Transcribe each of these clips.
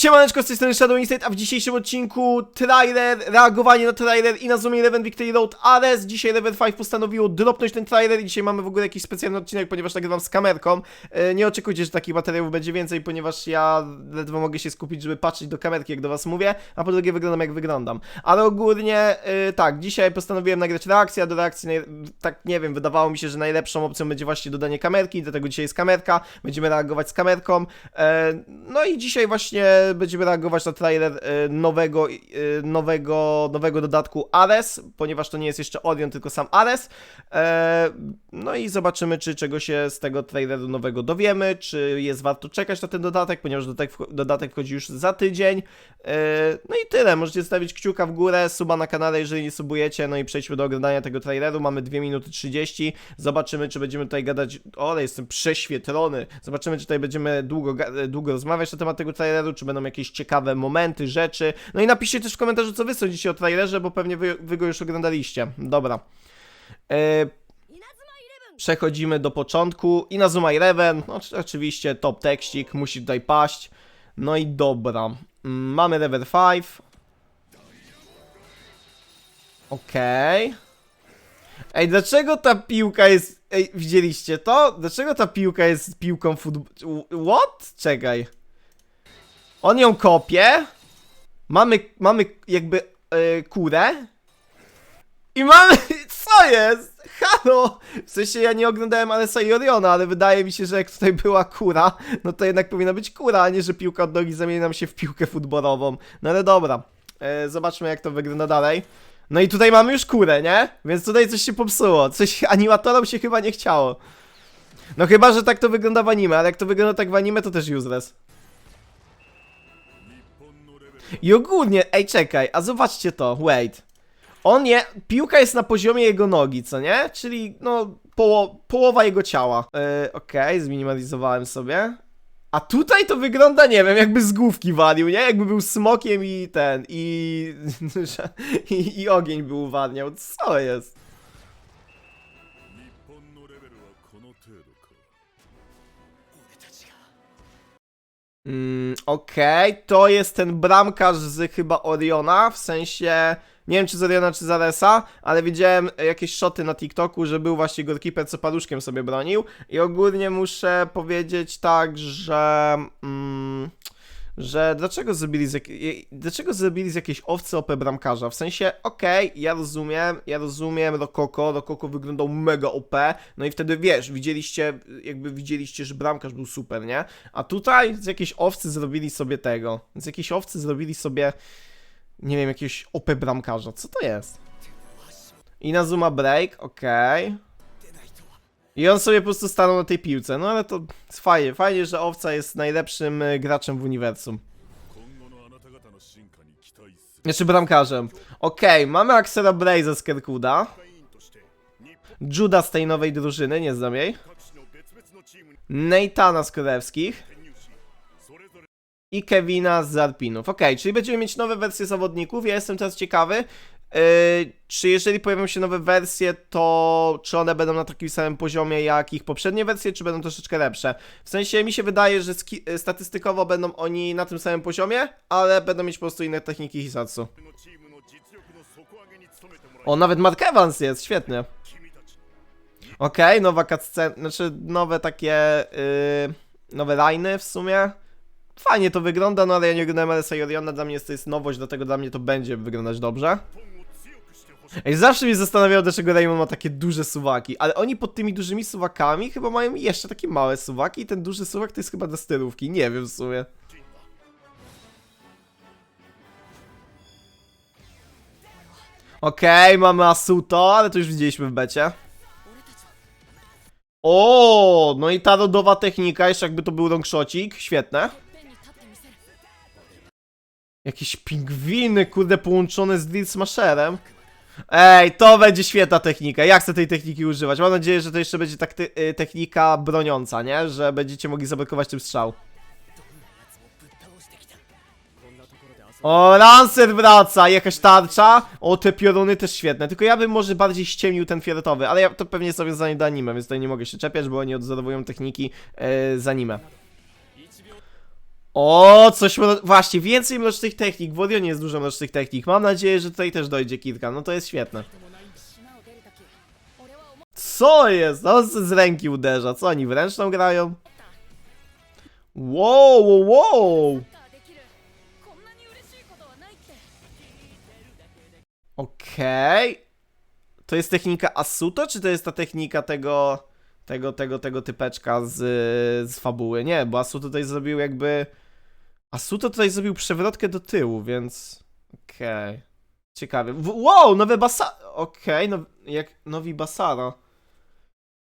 Siemaneczko, z tej strony Shadow Instate, a w dzisiejszym odcinku trailer, reagowanie na trailer i na Zoomie Eleven Victory Road Ares. Dzisiaj Level 5 postanowiło dropnąć ten trailer i dzisiaj mamy w ogóle jakiś specjalny odcinek, ponieważ nagrywam z kamerką. E, nie oczekujcie, że takich materiałów będzie więcej, ponieważ ja ledwo mogę się skupić, żeby patrzeć do kamerki, jak do was mówię, a po drugie wyglądam jak wyglądam. Ale ogólnie, e, tak, dzisiaj postanowiłem nagrać reakcję, a do reakcji, tak nie wiem, wydawało mi się, że najlepszą opcją będzie właśnie dodanie kamerki, dlatego dzisiaj jest kamerka, będziemy reagować z kamerką. E, no i dzisiaj właśnie będziemy reagować na trailer e, nowego, e, nowego, nowego dodatku Ares, ponieważ to nie jest jeszcze Orion, tylko sam Ares. E, no i zobaczymy, czy czego się z tego traileru nowego dowiemy, czy jest warto czekać na ten dodatek, ponieważ dodatek, wcho- dodatek wchodzi już za tydzień. No i tyle, możecie stawić kciuka w górę, suba na kanale, jeżeli nie subujecie, no i przejdźmy do oglądania tego traileru, mamy 2 minuty 30, zobaczymy, czy będziemy tutaj gadać, o, ale jestem prześwietlony, zobaczymy, czy tutaj będziemy długo, długo rozmawiać na temat tego traileru, czy będą jakieś ciekawe momenty, rzeczy, no i napiszcie też w komentarzu, co wy sądzicie o trailerze, bo pewnie wy, wy go już oglądaliście, dobra. E, Przechodzimy do początku. Inazuma Eleven, no, oczy- oczywiście top tekstik, musi tutaj paść. No i dobra. Mm, Mamy level 5. Okej. Ej, dlaczego ta piłka jest... Ej, widzieliście to? Dlaczego ta piłka jest piłką futbol... What? Czekaj. On ją kopie. Mamy, mamy jakby e, kurę. I mamy... Co jest? Halo! W sensie ja nie oglądałem Alessa i Oriona, ale wydaje mi się, że jak tutaj była kura, no to jednak powinna być kura, a nie, że piłka od nogi zamieni nam się w piłkę futbolową. No ale dobra. E, zobaczmy jak to wygląda dalej. No i tutaj mamy już kurę, nie? Więc tutaj coś się popsuło. Coś animatorom się chyba nie chciało. No chyba, że tak to wygląda w anime, ale jak to wygląda tak w anime, to też useless. I ogólnie, ej czekaj, a zobaczcie to, wait. On nie, piłka jest na poziomie jego nogi, co nie? Czyli, no, poło, połowa jego ciała. Yy, okej, okay, zminimalizowałem sobie. A tutaj to wygląda, nie wiem, jakby z główki walił, nie? Jakby był smokiem i ten, i... i, i ogień był uwadniał. Co jest? Mm. Okej, to jest ten bramkarz z chyba Oriona, w sensie... Nie wiem czy z Oriona czy z Aresa, ale widziałem jakieś shoty na TikToku, że był właśnie goalkeeper, co paluszkiem sobie bronił. I ogólnie muszę powiedzieć tak, że... Mm, że dlaczego zrobili z, dlaczego zrobili z jakiejś owcy OP bramkarza? W sensie, okej, ja rozumiem, ja rozumiem Rokoko, Rokoko wyglądał mega OP, no i wtedy wiesz, widzieliście, jakby widzieliście, że bramkarz był super, nie? A tutaj z jakiejś owcy zrobili sobie tego, z jakiejś owcy zrobili sobie, nie wiem, jakiegoś OP bramkarza, co to jest? Inazuma Break, okej. I on sobie po prostu stanął na tej piłce. No ale to fajnie, fajnie, że owca jest najlepszym e, graczem w uniwersum. Znaczy bramkarzem. Okej, mamy Axela Blaze'a z Kerkuda. Juda z tej nowej drużyny, nie znam jej. Neitana z Królewskich. I Kevina z Zarpinów. Okej, czyli będziemy mieć nowe wersje zawodników. Ja jestem teraz ciekawy, E, czy jeżeli pojawią się nowe wersje, to czy one będą na takim samym poziomie jak ich poprzednie wersje, czy będą troszeczkę lepsze? W sensie mi się wydaje, że e, statystykowo będą oni na tym samym poziomie, ale będą mieć po prostu inne techniki Hisatsu. O, nawet Mark Evans jest, świetnie. Okej, okay, nowa cutscena, znaczy nowe takie, yy, nowe liny w sumie. Fajnie to wygląda, no ale ja nie oglądałem RSA Oriona, dla mnie jest, to jest nowość, dlatego dla mnie to będzie wyglądać dobrze. Ej, zawsze mnie zastanawiało, dlaczego Raymond ma takie duże suwaki, ale oni pod tymi dużymi suwakami chyba mają jeszcze takie małe suwaki i ten duży suwak to jest chyba do stylówki, nie wiem w sumie. Okej, mamy Asuto, ale to już widzieliśmy w becie. O, no i ta rodowa technika, jeszcze jakby to był longshotcik, świetne. Jakieś pingwiny, kurde, połączone z Drill Smasherem. Ej, to będzie świetna technika. Ja chcę tej techniki używać. Mam nadzieję, że to jeszcze będzie takty- y, technika broniąca, nie? Że będziecie mogli zablokować tym strzał. O, Lancer wraca! Jakaś tarcza? O, te pioruny też świetne. Tylko ja bym może bardziej ściemnił ten fioletowy, ale ja to pewnie sobie za do anime, więc tutaj nie mogę się czepiać, bo oni odzorowują techniki e, z anime. O, coś właśnie, więcej mrocznych technik, w Orionie jest dużo mrocznych technik. Mam nadzieję, że tutaj też dojdzie kilka, no to jest świetne. Co jest? No z ręki uderza, co oni w ręczną grają? Wow, wow, wow! Okej. Okay. To jest technika Asuto, czy to jest ta technika tego tego, tego, tego typeczka z, z fabuły. Nie, bo Asu tutaj zrobił jakby Asuto tutaj zrobił przewrotkę do tyłu, więc... Okej. Ciekawe. W- Wow, nowe basa... Okej, no, jak nowi Basara.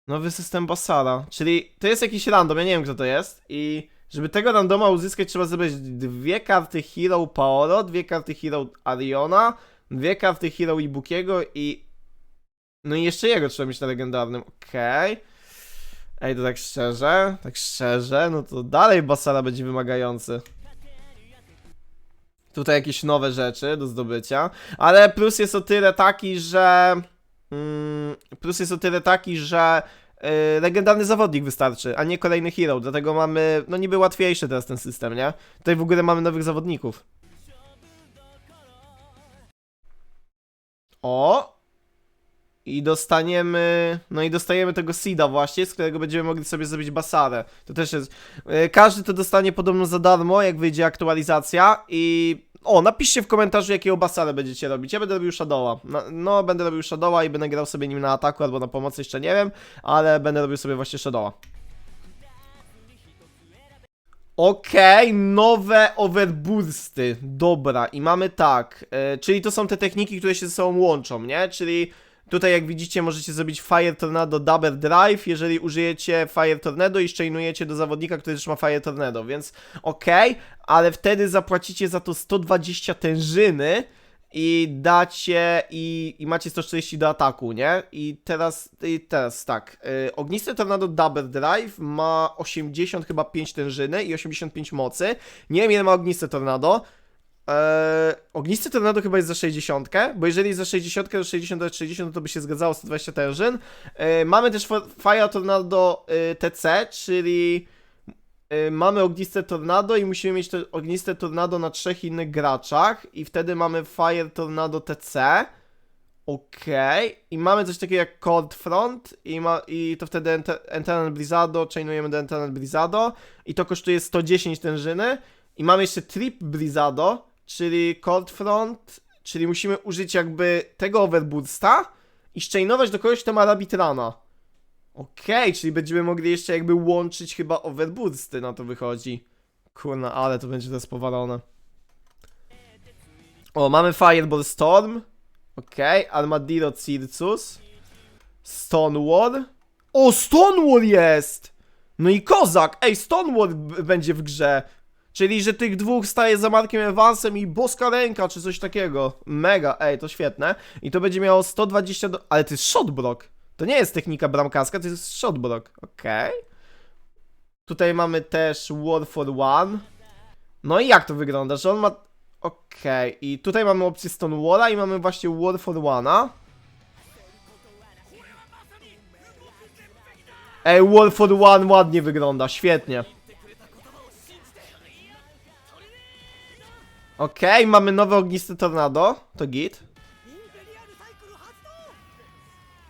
Nowy system Basara. Czyli to jest jakiś random, ja nie wiem kto to jest i... Żeby tego randoma uzyskać trzeba zebrać dwie karty Hero Paolo, dwie karty Hero Ariona, dwie karty Hero Ibukiego i... No i jeszcze jego trzeba mieć na legendarnym, okej. Ej, to tak szczerze, tak szczerze, no to dalej Basara będzie wymagający. Tutaj jakieś nowe rzeczy do zdobycia, ale plus jest o tyle taki, że... Mm, plus jest o tyle taki, że y, legendarny zawodnik wystarczy, a nie kolejny hero, dlatego mamy, no niby łatwiejszy teraz ten system, nie? Tutaj w ogóle mamy nowych zawodników. O! I dostaniemy. No i dostajemy tego Seeda właśnie, z którego będziemy mogli sobie zrobić basarę. To też jest. e, Każdy to dostanie podobno za darmo, jak wyjdzie aktualizacja. I. O, napiszcie w komentarzu, jakiego basarę będziecie robić. Ja będę robił Shadowa. No, no, będę robił Shadowa i będę grał sobie nim na ataku albo na pomocy, jeszcze nie wiem, ale będę robił sobie właśnie Shadowa. Okej, nowe overbursty. Dobra, i mamy tak. e, czyli to są te techniki, które się ze sobą łączą, nie? Czyli tutaj, jak widzicie, możecie zrobić Fire Tornado Double Drive, jeżeli użyjecie Fire Tornado i szczejnujecie do zawodnika, który też ma Fire Tornado, więc okej, ale wtedy zapłacicie za to 120 tężyny i dacie i, i macie 140 do ataku, nie? I teraz, i teraz tak, yy, ognisty Tornado Double Drive ma 80 chyba 5 tężyny i 85 mocy. Nie wiem ile ma ognisty Tornado. Eee, ognisty Tornado chyba jest za 60, bo jeżeli jest za 60 to 60 do 60 no to by się zgadzało 120 tężyn. Eee, mamy też Fire Tornado y, TC, czyli y, mamy ogniste tornado i musimy mieć to ogniste tornado na trzech innych graczach i wtedy mamy Fire Tornado TC. Okej. I mamy coś takiego jak Cold Front i, ma, i to wtedy Enter- Eternal Blizzardo, chainujemy do Eternal Blizzardo i to kosztuje 110 tężyny. I mamy jeszcze Trip Blizzardo, czyli Cold Front, czyli musimy użyć jakby tego Overbursta i szczejnować do kogoś, kto ma Rabitrana. Okej, czyli będziemy mogli jeszcze jakby łączyć chyba overbursty, na to wychodzi. Kurna, ale to będzie teraz powalone. O, mamy Fireball Storm. Okej, Armadillo Circus. Stonewall. O, Stonewall jest! No i Kozak! Ej, Stonewall będzie w grze. Czyli, że tych dwóch staje za Markiem Evansem i boska ręka, czy coś takiego. Mega, ej, to świetne. I to będzie miało 120 do... Ale to jest shotblock. To nie jest technika bramkarska, to jest shotblock. Okej. Tutaj mamy też War for One. No i jak to wygląda, że on ma... Okej, i tutaj mamy opcję Stonewalla i mamy właśnie War for One'a. Ej, War for One ładnie wygląda, świetnie. Okej, okay, mamy nowe ogniste tornado. To git.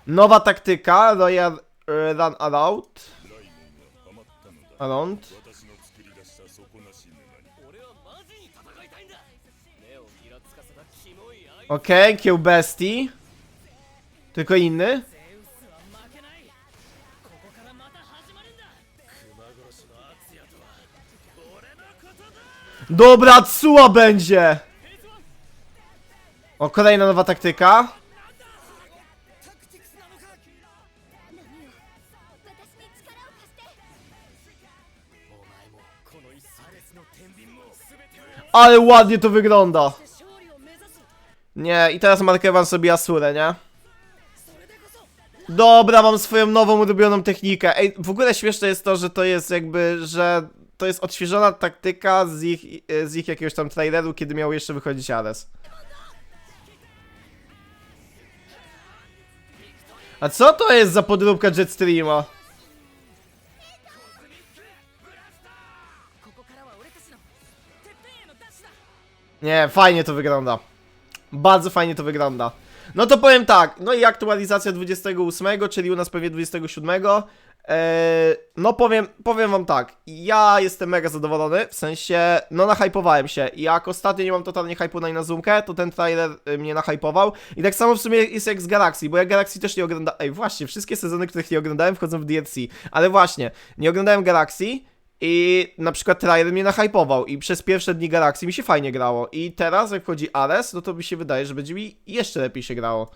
Nowa taktyka, Royal Run Around. Around. Okej, okay, Kill Bestie. Tylko inny. Dobra, Tsua będzie! O, kolejna nowa taktyka. Ale ładnie to wygląda. Nie, i teraz Mark Evans robi Asurę, nie? Dobra, mam swoją nową ulubioną technikę. Ej, w ogóle śmieszne jest to, że to jest jakby, że to jest odświeżona taktyka z ich, z ich jakiegoś tam traileru, kiedy miał jeszcze wychodzić Ares. A co to jest za podróbka Jetstreama? Nie, fajnie to wygląda. Bardzo fajnie to wygląda. No to powiem tak, no i aktualizacja 28, czyli u nas pewnie 27. Eee, no powiem, powiem wam tak, ja jestem mega zadowolony, w sensie, no nahypowałem się. Jak ostatnio nie mam totalnie hypu na Inazumkę, to ten trailer y, mnie nahypował. I tak samo w sumie jest jak z Galaxy, bo ja Galaxy też nie oglądałem. Ej, właśnie, wszystkie sezony, których nie oglądałem, wchodzą w DLC. Ale właśnie, nie oglądałem Galaxy. I na przykład trailer mnie nahypował i przez pierwsze dni Galaxy mi się fajnie grało. I teraz jak wchodzi Ares, no to mi się wydaje, że będzie mi jeszcze lepiej się grało.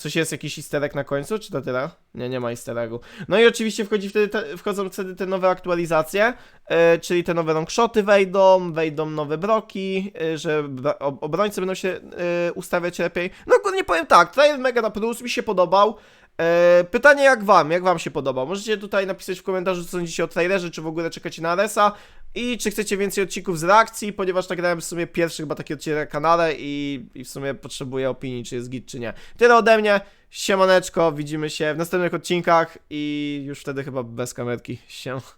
Coś jest, jakiś easter egg na końcu, czy to tyle? Nie, nie ma easter eggu. No i oczywiście wchodzi wtedy te, wchodzą wtedy te nowe aktualizacje, e, czyli te nowe longshoty wejdą, wejdą nowe broki, e, że obrońcy będą się e, ustawiać lepiej. No ogólnie powiem tak, trailer mega na plus, mi się podobał. E, pytanie jak wam, jak wam się podobał? Możecie tutaj napisać w komentarzu, co sądzicie o trailerze, czy w ogóle czekacie na Aresa i czy chcecie więcej odcinków z reakcji, ponieważ nagrałem w sumie pierwszy chyba taki odcinek na kanale i, i w sumie potrzebuję opinii, czy jest git, czy nie. Tyle ode mnie, siemaneczko, widzimy się w następnych odcinkach i już wtedy chyba bez kamerki, siema.